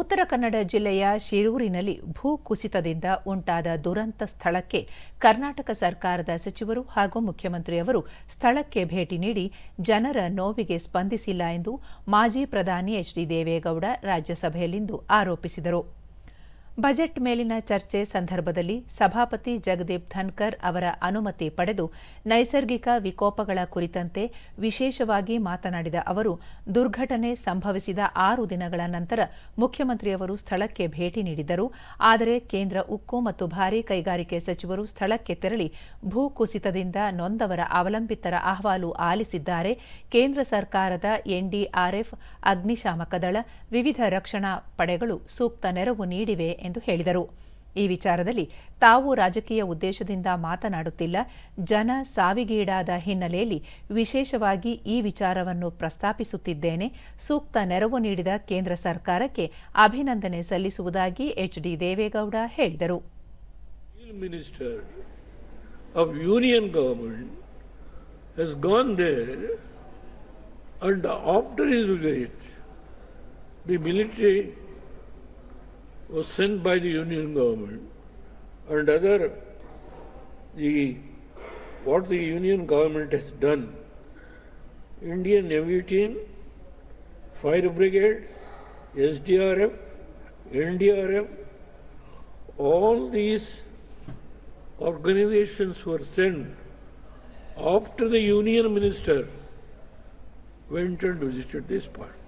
ಉತ್ತರ ಕನ್ನಡ ಜಿಲ್ಲೆಯ ಶಿರೂರಿನಲ್ಲಿ ಭೂ ಕುಸಿತದಿಂದ ಉಂಟಾದ ದುರಂತ ಸ್ಥಳಕ್ಕೆ ಕರ್ನಾಟಕ ಸರ್ಕಾರದ ಸಚಿವರು ಹಾಗೂ ಮುಖ್ಯಮಂತ್ರಿಯವರು ಸ್ಥಳಕ್ಕೆ ಭೇಟಿ ನೀಡಿ ಜನರ ನೋವಿಗೆ ಸ್ಪಂದಿಸಿಲ್ಲ ಎಂದು ಮಾಜಿ ಪ್ರಧಾನಿ ಎಚ್ಡಿ ದೇವೇಗೌಡ ರಾಜ್ಯಸಭೆಯಲ್ಲಿಂದು ಆರೋಪಿಸಿದರು. ಬಜೆಟ್ ಮೇಲಿನ ಚರ್ಚೆ ಸಂದರ್ಭದಲ್ಲಿ ಸಭಾಪತಿ ಜಗದೀಪ್ ಧನ್ಕರ್ ಅವರ ಅನುಮತಿ ಪಡೆದು ನೈಸರ್ಗಿಕ ವಿಕೋಪಗಳ ಕುರಿತಂತೆ ವಿಶೇಷವಾಗಿ ಮಾತನಾಡಿದ ಅವರು, ದುರ್ಘಟನೆ ಸಂಭವಿಸಿದ ಆರು ದಿನಗಳ ನಂತರ ಮುಖ್ಯಮಂತ್ರಿಯವರು ಸ್ಥಳಕ್ಕೆ ಭೇಟಿ ನೀಡಿದ್ದರು ಆದರೆ ಕೇಂದ್ರ ಉಕ್ಕು ಮತ್ತು ಭಾರೀ ಕೈಗಾರಿಕೆ ಸಚಿವರು ಸ್ಥಳಕ್ಕೆ ತೆರಳಿ ಭೂಕುಸಿತದಿಂದ ನೊಂದವರ ಅವಲಂಬಿತರ ಅಹವಾಲು ಆಲಿಸಿದ್ದಾರೆ. ಕೇಂದ್ರ ಸರ್ಕಾರದ ಎನ್ಡಿಆರ್ಎಫ್ ಅಗ್ನಿಶಾಮಕ ದಳ, ವಿವಿಧ ರಕ್ಷಣಾ ಪಡೆಗಳು ಸೂಕ್ತ ನೆರವು ನೀಡಿವೆ ಎಂದು ಹೇಳಿದರು. ಈ ವಿಚಾರದಲ್ಲಿ ತಾವು ರಾಜಕೀಯ ಉದ್ದೇಶದಿಂದ ಮಾತನಾಡುತ್ತಿಲ್ಲ. ಜನ ಸಾವಿಗೀಡಾದ ಹಿನ್ನೆಲೆಯಲ್ಲಿ ವಿಶೇಷವಾಗಿ ಈ ವಿಚಾರವನ್ನು ಪ್ರಸ್ತಾಪಿಸುತ್ತಿದ್ದೇನೆ. ಸೂಕ್ತ ನೆರವು ನೀಡಿದ ಕೇಂದ್ರ ಸರ್ಕಾರಕ್ಕೆ ಅಭಿನಂದನೆ ಸಲ್ಲಿಸುವುದಾಗಿ ಎಚ್ ಡಿ ದೇವೇಗೌಡ ಹೇಳಿದರು. Was sent by the Union Government and other the what the Union Government has done. Indian Navy team, Fire Brigade, SDRF, NDRF, all these organizations were sent after the union minister went and visited this spot.